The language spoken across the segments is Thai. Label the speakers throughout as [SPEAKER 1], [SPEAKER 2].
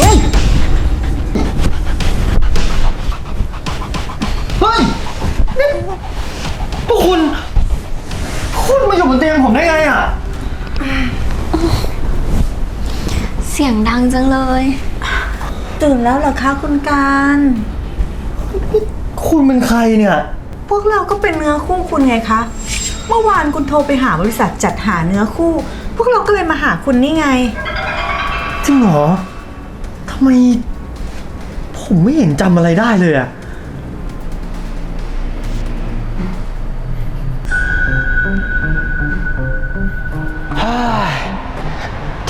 [SPEAKER 1] เฮ้ย เฮ้ย นี่พวกคุณ คุณมาอยู่บนเตียงผมได้ไงอะ
[SPEAKER 2] เสียงดังจังเลย
[SPEAKER 3] ตื่นแล้วเหรอคะคุณการ
[SPEAKER 1] คุณเป็นใครเนี่ย
[SPEAKER 3] พวกเราก็เป็นเนื้อคู่คุณไงคะ เมื่อวานคุณโทรไปหาบริษัทจัดหาเนื้อคู่ พวกเราก็เลยมาหาคุณนี่ไง
[SPEAKER 1] จริงเหรอทำ ไม ผมไม่เห็นจำอะไรได้เลยอะฮ้ย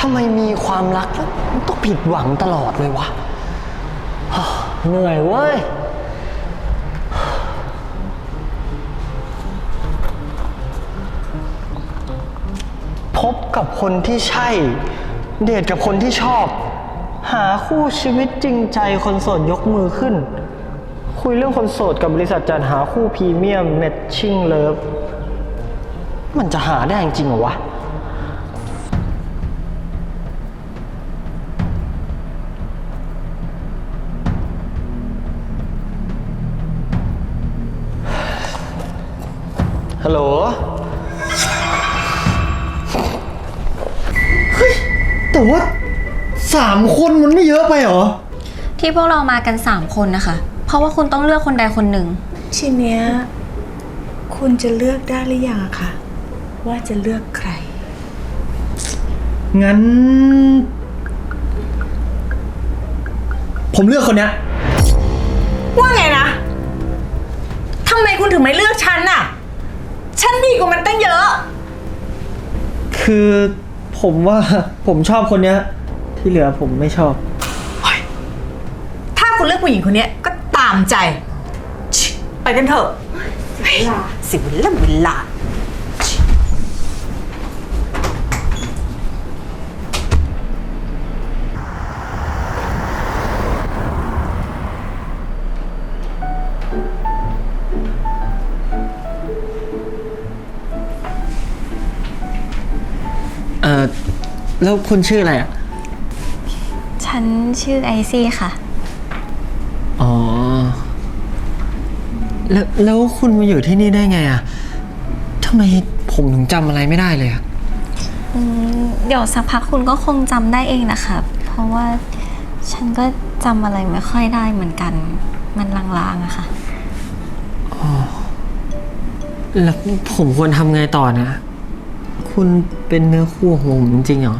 [SPEAKER 1] ทำไมมีความรักแล้วมันต้องผิดหวังตลอดเลยวะฮ่าเหนื่อยเว้ย พบกับคนที่ใช่ เดทกับคนที่ชอบ หาคู่ชีวิตจริงใจคนโสดยกมือขึ้น คุยเรื่องคนโสดกับบริษัทจัดหาคู่พรีเมียมแมทชิ่งเลิฟมันจะหาได้จริงเหรอวะ ฮัลโหล เฮ้แต่ว่า สามคนมันไม่เยอะไปเหรอ
[SPEAKER 2] ที่พวกเรามากัน 3 คนนะคะ เพราะว่าคุณต้องเลือกคนใดคนหนึ่ง
[SPEAKER 3] ทีเนี้ยคุณจะเลือกได้หรือยังอะคะว่าจะเลือกใคร
[SPEAKER 1] งั้น ผมเลือกคนเนี้ย
[SPEAKER 3] ว่าไงนะทำไมคุณถึงไม่เลือกฉันน่ะ ฉันดีกว่ามันตั้งเยอะ
[SPEAKER 1] คือผมว่าผมชอบคนเนี้ย ที่เหลือผมไม่ชอบ
[SPEAKER 3] ถ้าคุณเลือกผู้หญิงคนเนี้ยก็ตามใจชิไปกันเถอะเฮ้ยเสิเวลาเวลา
[SPEAKER 1] เออแล้วคุณชื่ออะไรอะ
[SPEAKER 2] ฉัน ชื่อไอซี่ค่ะ
[SPEAKER 1] อ๋อ แล้วแล้วคุณมาอยู่ที่นี่ได้ไงอะทำไมผมถึงจำอะไรไม่ได้เลยอะ
[SPEAKER 2] อืมเดี๋ยวสักพักคุณก็คงจำได้เองนะคะ เพราะว่าฉันก็จำอะไรไม่ค่อยได้เหมือนกัน มันลางๆอะค่ะ
[SPEAKER 1] แล้วผมควรทำไงต่อนะ คุณเป็นเนื้อคู่ของผมจริงๆเหรอ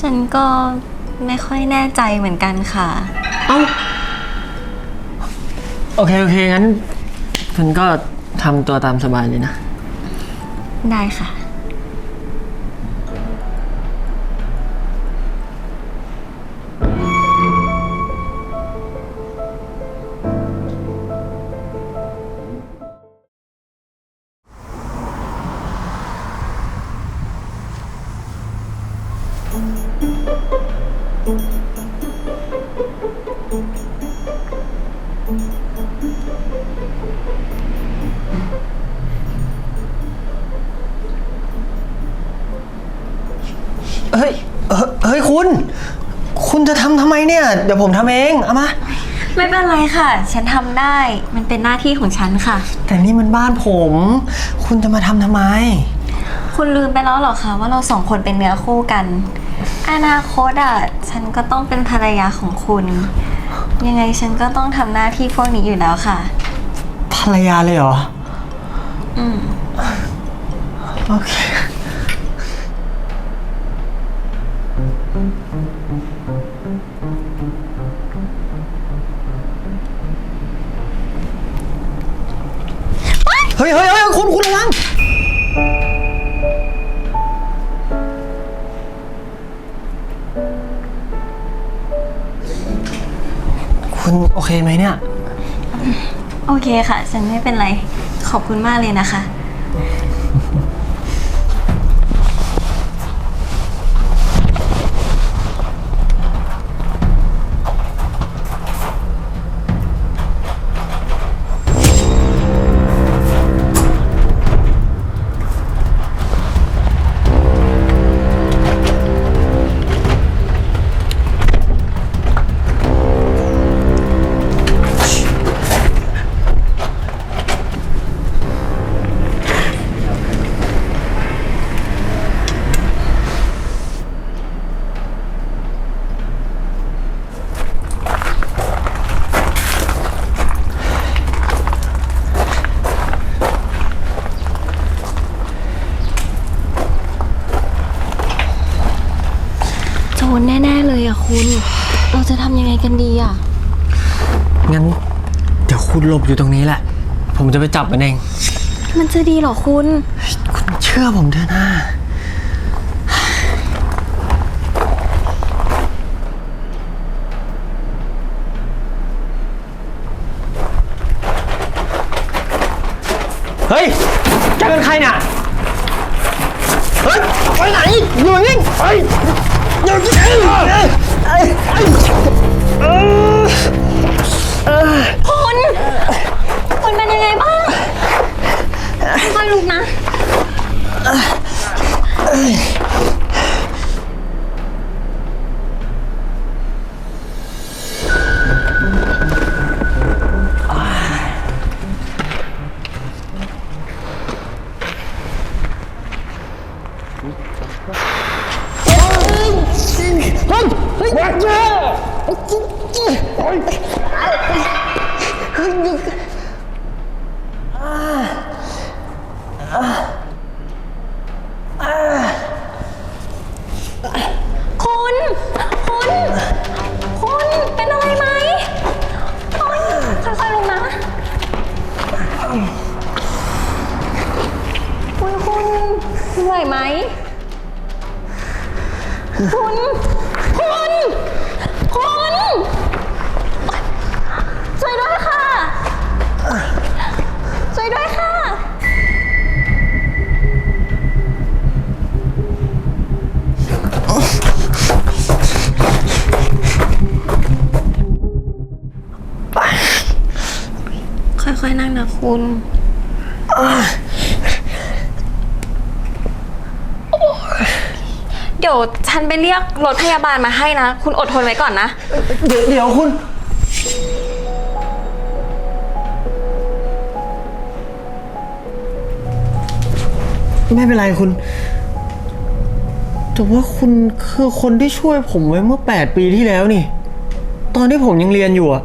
[SPEAKER 2] ฉันก็ ไม่ค่อยแน่ใจเหมือนกันค่ะ
[SPEAKER 1] เอ้าโอเค โอเค งั้น คุณก็ทำตัวตามสบายเลยนะ
[SPEAKER 2] ได้ค่ะ
[SPEAKER 1] เนี่ย เดี๋ยวผมทำเอง เอามา
[SPEAKER 2] ไม่เป็นไรค่ะ ฉันทำได้ มันเป็นหน้าที่ของฉันค่ะ
[SPEAKER 1] แต่นี่มันบ้านผม คุณจะมาทำทำไม
[SPEAKER 2] คุณลืมไปแล้วเหรอคะว่าเราสองคนเป็นเนื้อคู่กัน อนาคตอะ ฉันก็ต้องเป็นภรรยาของคุณ ยังไงฉันก็ต้องทำหน้าที่พวกนี้อยู่แล้วค่ะ
[SPEAKER 1] ภรรยาเลยเหรอ
[SPEAKER 2] อืม
[SPEAKER 1] โอเค เฮ้ยเฮ้ยเฮ้ยคุณคุณระวังคุณโอเคไหมเนี่ย
[SPEAKER 2] โอเคค่ะ ฉันไม่เป็นไร ขอบคุณมากเลยนะคะ คุณเราจะทำยังไงกันดีอะ
[SPEAKER 1] งั้น เดี๋ยวคุณหลบอยู่ตรงนี้แหละ ผมจะไปจับมันเอง
[SPEAKER 2] มันจะดีเหรอคุณ
[SPEAKER 1] คุณเชื่อผมเถอะนะเฮ้ยแกเป็นใครเนี่ย เฮ้ย ไปไหนอยู่นิ่งเฮ้ยอย่าเคุ
[SPEAKER 2] ณ คุณเป็นยังไงบ้างค่อยๆลุกนะ คุณ คุณ คุณ เป็นอะไรไหมโอ๊ยค่อยๆลงนะคุณคุณคุณไหวไหม คุณ ฉันไปเรียกรถพยาบาลมาให้นะ คุณอดทนไว้ก่อนนะ
[SPEAKER 1] เดี๋ยวเดี๋ยวคุณ ไม่เป็นไรคุณ แต่ว่าคุณคือคนที่ช่วยผมไว้เมื่อ 8 ปีที่แล้วนี่ ตอนที่ผมยังเรียนอยู่อะ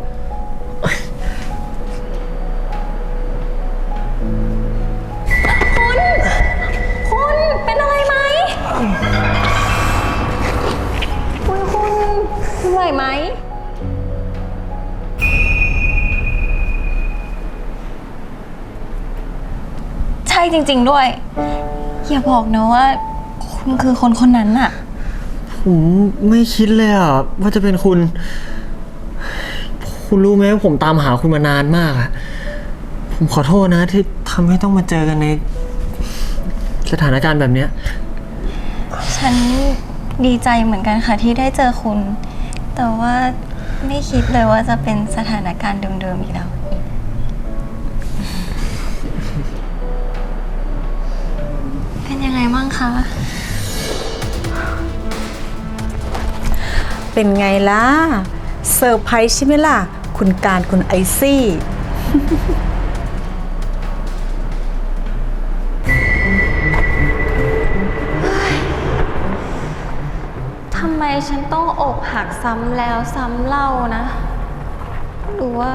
[SPEAKER 2] จริง ๆ ด้วย อย่าบอกนะว่า คุณคือคนคนนั้นอะ
[SPEAKER 1] ผมไม่คิดเลยอะว่าจะเป็นคุณ คุณรู้ไหมว่าผมตามหาคุณมานานมากอะผมขอโทษนะ ที่ทำให้ต้องมาเจอกันใน สถานการณ์แบบเนี้ย
[SPEAKER 2] ฉันดีใจเหมือนกันค่ะที่ได้เจอคุณ แต่ว่าไม่คิดเลยว่าจะเป็นสถานการณ์เดิมๆอีกแล้ว
[SPEAKER 3] เป็นไงล่ะ เซอร์ไพรส์ใช่ไหมล่ะ คุณการคุณไอซี่
[SPEAKER 2] ทำไมฉันต้องอกหักซ้ำแล้วซ้ำเล่านะ หรือว่า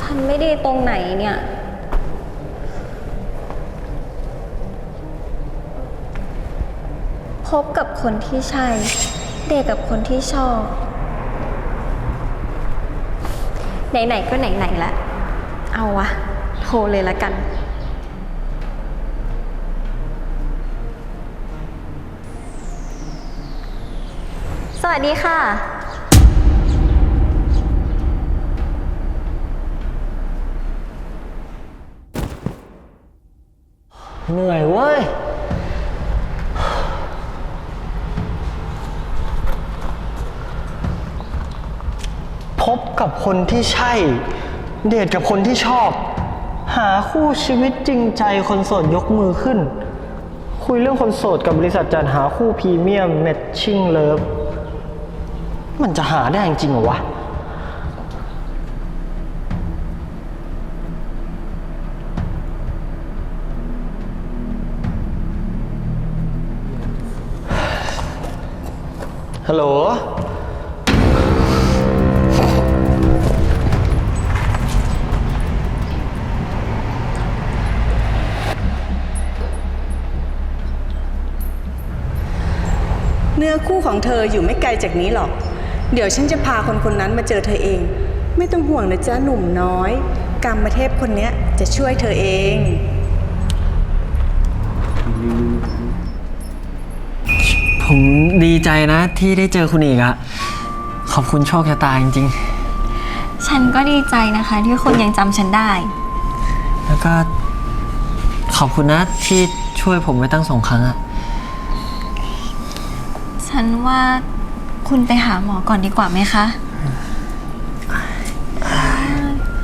[SPEAKER 2] ฉันไม่ดีตรงไหนเนี่ย พบกับคนที่ใช่ เดทกับคนที่ชอบ ไหนๆก็ไหนๆละเอาวะ โทรเลยละกัน สวัสดีค่ะ
[SPEAKER 1] เหนื่อยเว้ย พบกับคนที่ใช่ เดทกับคนที่ชอบ หาคู่ชีวิตจริงใจคนโสดยกมือขึ้น คุยเรื่องคนโสดกับบริษัทจัดหาคู่พรีเมียมแมทชิ่งเลิฟมันจะหาได้จริงเหรอวะ ฮัลโหล
[SPEAKER 3] เนื้อคู่ของเธออยู่ไม่ไกลจากนี้หรอก เดี๋ยวฉันจะพาคนคนนั้นมาเจอเธอเอง ไม่ต้องห่วงนะจ๊ะหนุ่มน้อย กรรมเทพคนเนี้ยจะช่วยเธอเอง
[SPEAKER 1] ผมดีใจนะที่ได้เจอคุณอีกอะขอบคุณโชคชะตาจริง
[SPEAKER 2] ฉันก็ดีใจนะคะ ที่คุณยังจำฉันได้
[SPEAKER 1] ๆ แล้วก็ ขอบคุณนะที่ช่วยผมไว้ตั้งสองครั้งอะ
[SPEAKER 2] ฉันว่าคุณไปหาหมอก่อนดีกว่าไหมคะ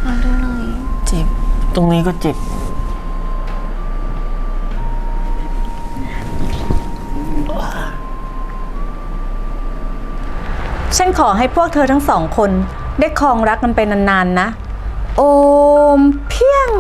[SPEAKER 2] ขอดูหน่อย
[SPEAKER 1] เจ็บ ตรงนี้ก็เจ็บ
[SPEAKER 3] ฉันขอให้พวกเธอทั้งสองคน ได้ครองรักกันไปนานๆนะ โอมเพียง